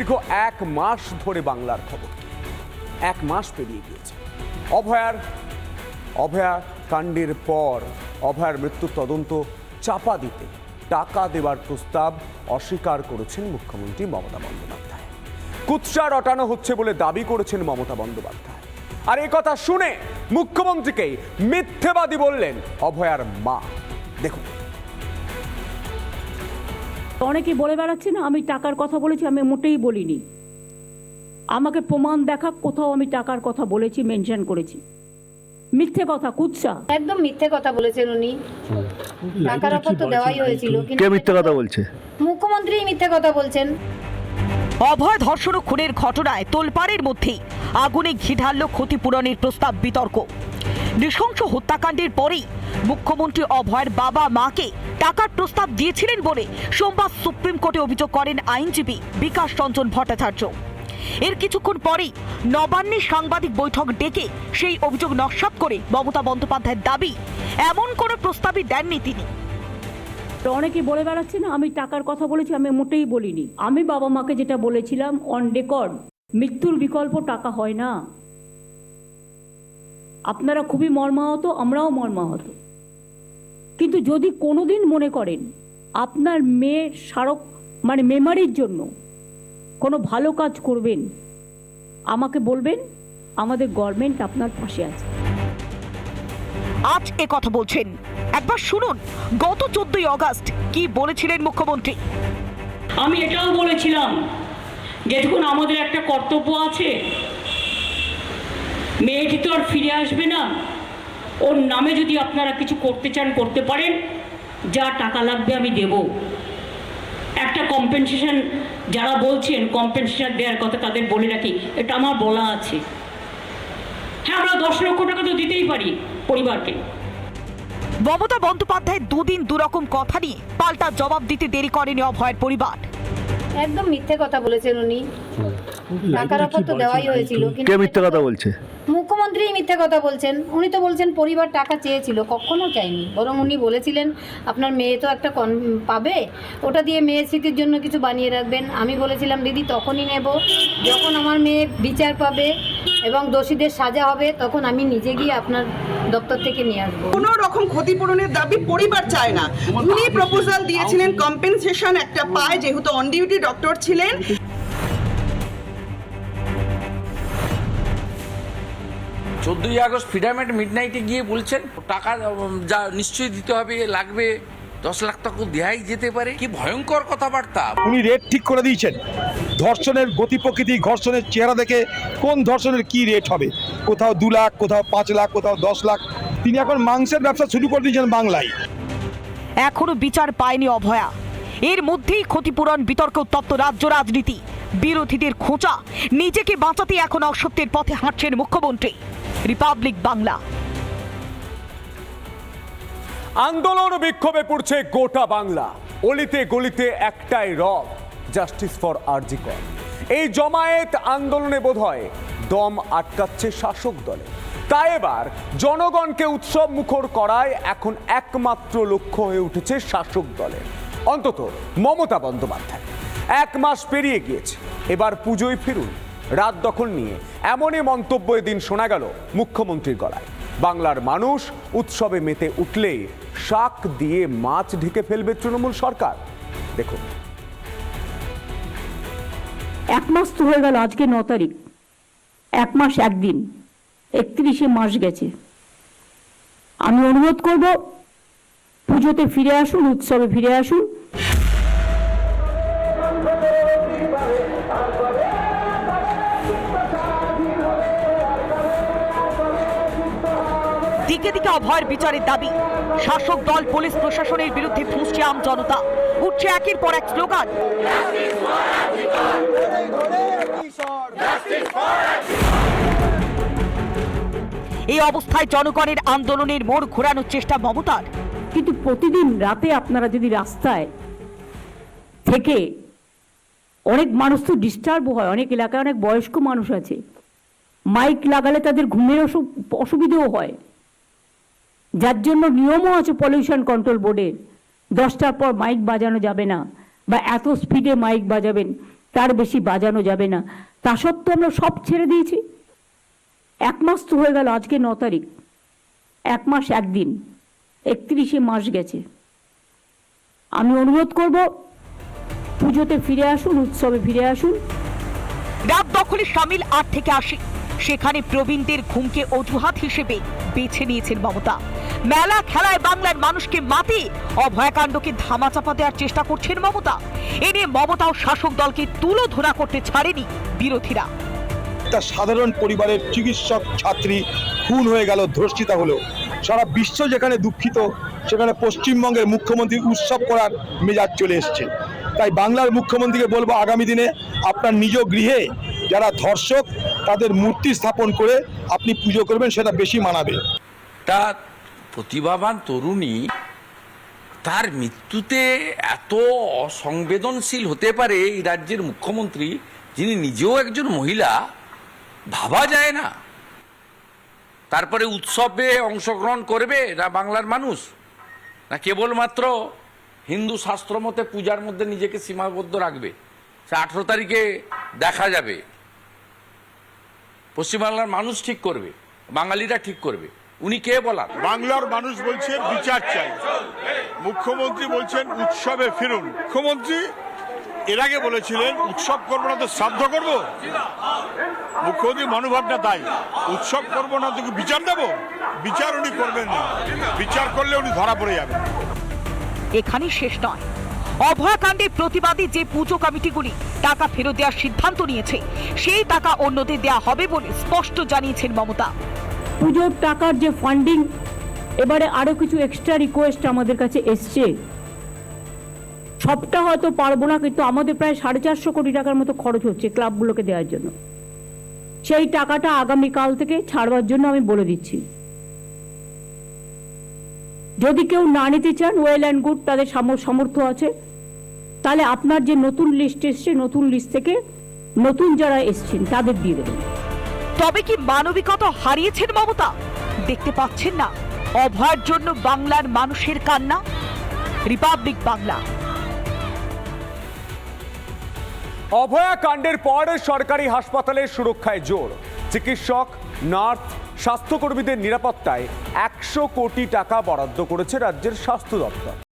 দীর্ঘ এক মাস ধরে বাংলার খবর। এক মাস পেরিয়ে গিয়েছে। অভয়ার, অভয়া কাণ্ডের পর অভয়ার মৃত্যুর তদন্ত চাপা দিতে টাকা দেওয়ার প্রস্তাব অস্বীকার করেছেন মুখ্যমন্ত্রী মমতা বন্দ্যোপাধ্যায়। কুৎসা রটানো হচ্ছে বলে দাবি করেছেন মমতা বন্দ্যোপাধ্যায়। আর এই কথা শুনে মুখ্যমন্ত্রীকেই মিথ্যেবাদী বললেন অভয়ার মা। দেখুন। অনেকে বলে বেড়াচ্ছে না আমি টাকার কথা বলেছি আমি মোটেই বলিনি। আমাকে প্রমাণ দেখা কোথাও আমি টাকার কথা বলেছি মেনশন করেছি। মিথ্যে কথা কুৎসা। একদম মিথ্যে কথা বলেছেন উনি। টাকার অফার তো দেওয়াই হয়েছিল কে মিথ্যে কথা বলছে? মুখ্যমন্ত্রী মিথ্যে কথা বলছেন। অভয় ধর্ষণ ও খুনের ঘটনায় তোলপাড়ের মধ্যেই আগুনে ঘি ঢালল ক্ষতিপূরণের প্রস্তাব বিতর্ক। নৃশংস হত্যাকাণ্ডের পরেই মুখ্যমন্ত্রী অভয়ের বাবা মাকে টাকার প্রস্তাব দিয়েছিলেন বলে সোমবার সুপ্রিম কোর্টে অভিযোগ করেন আইনজীবী বিকাশ রঞ্জন ভট্টাচার্য। এর কিছুক্ষণ পরেই নবান্নে সাংবাদিক বৈঠক ডেকে সেই অভিযোগ নস্যাৎ করে মমতা বন্দ্যোপাধ্যায়ের দাবি, এমন কোনো প্রস্তাবই দেননি তিনি। অনেকে বলে বেড়াচ্ছে না, আমি টাকার কথা বলেছি, আমি মোটেই বলিনি। আমি বাবা মাকে যেটা বলেছিলাম অন রেকর্ড মৃত্যুর বিকল্প টাকা হয় না। আপনারা খুবই মর্মাহত আমরাও মর্মাহত। কিন্তু যদি কোনোদিন মনে করেন আপনার মেয়ের স্মারক মানে মেমারির জন্য কোনো ভালো কাজ করবেন আমাকে বলবেন আমাদের গভর্নমেন্ট আপনার পাশে আছে। আজ এ কথা বলছেন। একবার শুনুন গত চোদ্দই অগস্ট কি বলেছিলেন মুখ্যমন্ত্রী? আমি এটাও বলেছিলাম যেটুকুন আমাদের একটা কর্তব্য আছে মেয়েটি তো আর ফিরে আসবে না। ওর নামে যদি আপনারা কিছু করতে চান, করতে পারেন। যা টাকা লাগবে আমি দেব। একটা কম্পেনসেশন যারা বলছেন কম্পেনসেশন দেওয়ার কথা তাদের বলে রাখি, এটা আমার বলা আছে। হ্যাঁ আমরা দশ লক্ষ টাকা তো দিতেই পারি পরিবারকে। মমতা বন্দ্যোপাধ্যায় দুদিন দুরকম কথা নিয়ে পাল্টা জবাব দিতে দেরি করেনি অভয়ের পরিবার। একদম মিথ্যে কথা বলেছেন উনি। টাকার অফার তো দেওয়াই হয়েছিল কে কিন্তু মিথ্যে কথা বলছে? মুখ্যমন্ত্রী মিথ্যে কথা বলছেন। উনি তো বলছেন পরিবার টাকা চেয়েছিল কখনো চাইনি। বরং উনি বলেছিলেন আপনার মেয়ে তো একটা কন পাবে ওটা দিয়ে মেয়ের স্মৃতির জন্য কিছু বানিয়ে রাখবেন। আমি বলেছিলাম দিদি তখনই নেব। যখন আমার মেয়ে বিচার পাবে এবং দোষীদের সাজা হবে তখন আমি নিজে গিয়ে আপনার দপ্তর থেকে নিয়ে আসব। কোনো রকম ক্ষতিপূরণের দাবি পরিবার চায় না। উনি প্রপোজাল দিয়েছিলেন কম্পেনসেশন একটা পায় যেহেতু অন ডিউটি ডক্টর ছিলেন। চোদ্দই আগস্ট ফিডামেন্ট মিড নাইটে গিয়ে বলছেন টাকা যা নিশ্চয়ই দিতে হবে লাগবে। দশ লাখ টাকা দেয়াই যেতে পারে? কি ভয়ঙ্কর কথাবার্তা? উনি রেট ঠিক করে দিয়েছেন। ধর্ষণের গতি প্রকৃতি ঘর্ষণের চেহারা দেখে কোন ধর্ষণের কি রেট হবে? কোথাও দু লাখ কোথাও পাঁচ লাখ কোথাও দশ লাখ। তিনি এখন মাংসের ব্যবসা শুরু করে দিয়েছেন বাংলায়। এখনও বিচার পায়নি অভয়া। এর মধ্যেই ক্ষতিপূরণ বিতর্ক উত্তপ্ত রাজ্য রাজনীতি। বিরোধীদের খোঁচা। নিজেকে বাঁচাতে এখন অসত্যের পথে হাঁটছেন মুখ্যমন্ত্রী। রিপাবলিক বাংলা। আন্দোলন বিক্ষোভে পড়ছে গোটা বাংলা। অলিতে গলিতে একটাই রব জাস্টিস ফর আরজিকর এই জমায়েত আন্দোলনে বোধহয় দম আটকাচ্ছে শাসক দলে। তাই এবার জনগণকে উৎসব মুখর করায় এখন একমাত্র লক্ষ্য হয়ে উঠেছে শাসক দলের অন্তত মমতা বন্দ্যোপাধ্যায়। এক মাস পেরিয়ে গিয়েছে, এবার পুজোয় ফিরুন। রাত দখল নিয়ে এমনই মন্তব্য এদিন শোনা গেল মুখ্যমন্ত্রীর গলায়। বাংলার মানুষ উৎসবে মেতে উঠলেই শাক দিয়ে মাছ ঢেকে ফেলবে তৃণমূল সরকার। দেখুন। এক মাস তো হয়ে গেল, আজকে ন তারিখ। এক মাস একদিন, একত্রিশে মাস গেছে। আমি অনুরোধ করব, পুজোতে ফিরে আসুন, উৎসবে ফিরে আসুন। দিকে দিকে অভয়ের বিচারের দাবি। শাসক দল, পুলিশ প্রশাসনের বিরুদ্ধে ফুঁসছে আম জনতা। উঠছে একের পর এক স্লোগান। এই অবস্থায় জনগণের আন্দোলনের মোড় ঘোরানোর চেষ্টা মমতার। কিন্তু প্রতিদিন রাতে আপনারা যদি রাস্তায় থেকে অনেক মানুষ তো ডিস্টার্ব হয়, অনেক এলাকায় অনেক বয়স্ক মানুষ আছে মাইক লাগালে তাদের ঘুমের অসু- অসুবিধেও হয়। যার জন্য নিয়মও আছে পলিউশন কন্ট্রোল বোর্ডের দশটার পর মাইক বাজানো যাবে না, বা এত স্পিডে মাইক বাজাবেন, তার বেশি বাজানো যাবে না। তা সত্ত্বেও আমরা সব ছেড়ে দিয়েছি। এক মাস তো হয়ে গেল, আজকে ন তারিখ। এক মাস একদিন, একত্রিশে মাস গেছে। আমি অনুরোধ করব, পুজোতে ফিরে আসুন, উৎসবে ফিরে আসুন। রাত দখলে সামিল আট থেকে আশি। সেখানে প্রবীণদের ঘুমকে অজুহাত হিসেবে বেছে নিয়েছেন মমতা। মেলা খেলায় বাংলার মানুষকে মাতি। অভয়াকাণ্ডকে ধামাচাপা দেওয়ার চেষ্টা করছেন মমতা। এ নিয়ে মমতা ও শাসক দলকে তুলো ধরা করতে ছাড়েনি বিরোধীরা। একটা সাধারণ পরিবারের চিকিৎসক ছাত্রী খুন হয়ে গেল ধর্ষিতা হলো সারা বিশ্ব যেখানে দুঃখিত সেখানে পশ্চিমবঙ্গের মুখ্যমন্ত্রী উৎসব করার মেজাজ চলে এসছে। তাই বাংলার মুখ্যমন্ত্রীকে বলব আগামী দিনে আপনার নিজ গৃহে যারা ধর্ষক তাদের মূর্তি স্থাপন করে আপনি পুজো করবেন সেটা বেশি মানাবে। তা প্রতিভাবান তরুণী, তার মৃত্যুতে এত অসংবেদনশীল হতে পারে এই রাজ্যের মুখ্যমন্ত্রী, যিনি নিজেও একজন মহিলা, ভাবা যায় না। তারপরে উৎসবে অংশগ্রহণ করবে না বাংলার মানুষ? না কেবলমাত্র হিন্দু শাস্ত্র মতে পূজার মধ্যে নিজেকে সীমাবদ্ধ রাখবে? সে আঠেরো তারিখে দেখা যাবে। পশ্চিমবাংলার মানুষ ঠিক করবে, বাঙালিরা ঠিক করবে। উনি কে বলার? বাংলার মানুষ বলছে বিচার চাই। মুখ্যমন্ত্রী বলছেন উৎসবে ফিরুন। মুখ্যমন্ত্রী এর আগে বলেছিলেন উৎসব করব না তো শ্রাদ্ধ করব। মুখ্যমন্ত্রী মনোভাবটা তাই। উৎসব করব না তো বিচার দেবো? বিচার উনি করবেন না। বিচার করলে উনি ধরা পড়ে যাবে। এখানেই শেষ নয়। অভয়াকাণ্ডে প্রতিবাদী যে পুজো কমিটিগুলি টাকা ফেরত দেওয়ার সিদ্ধান্ত নিয়েছে সেই টাকা অন্যদের দেওয়া হবে বলে স্পষ্ট জানিয়েছেন মমতা। পুজোর টাকার যে ফান্ডিং এবারে আরও কিছু এক্সট্রা রিকোয়েস্ট আমাদের কাছে এসছে। সবটা হয়তো পারব না, কিন্তু আমাদের প্রায় সাড়ে চারশো কোটি টাকার মতো খরচ হচ্ছে ক্লাবগুলোকে দেওয়ার জন্য। সেই টাকাটা আগামীকাল থেকে ছাড়বার জন্য আমি বলে দিচ্ছি। যদি কেউ না নিতে চান ওয়েল অ্যান্ড গুড তাদের সামর্থ্য আছে। তাহলে আপনার যে নতুন লিস্ট এসছে, নতুন লিস্ট থেকে নতুন যারা এসছেন, তাদের দিয়ে দেবেন। তবে কি মানবিকতা হারিয়েছেন মমতা? দেখতে পাচ্ছেন না। অভয়ের জন্য বাংলার মানুষের কান্না? রিপাবলিক বাংলা। অভয়া কাণ্ডের পর সরকারি হাসপাতালের সুরক্ষায় জোর। চিকিৎসক, নার্স, স্বাস্থ্যকর্মীদের নিরাপত্তায় একশো কোটি টাকা বরাদ্দ করেছে রাজ্যের স্বাস্থ্য দপ্তর।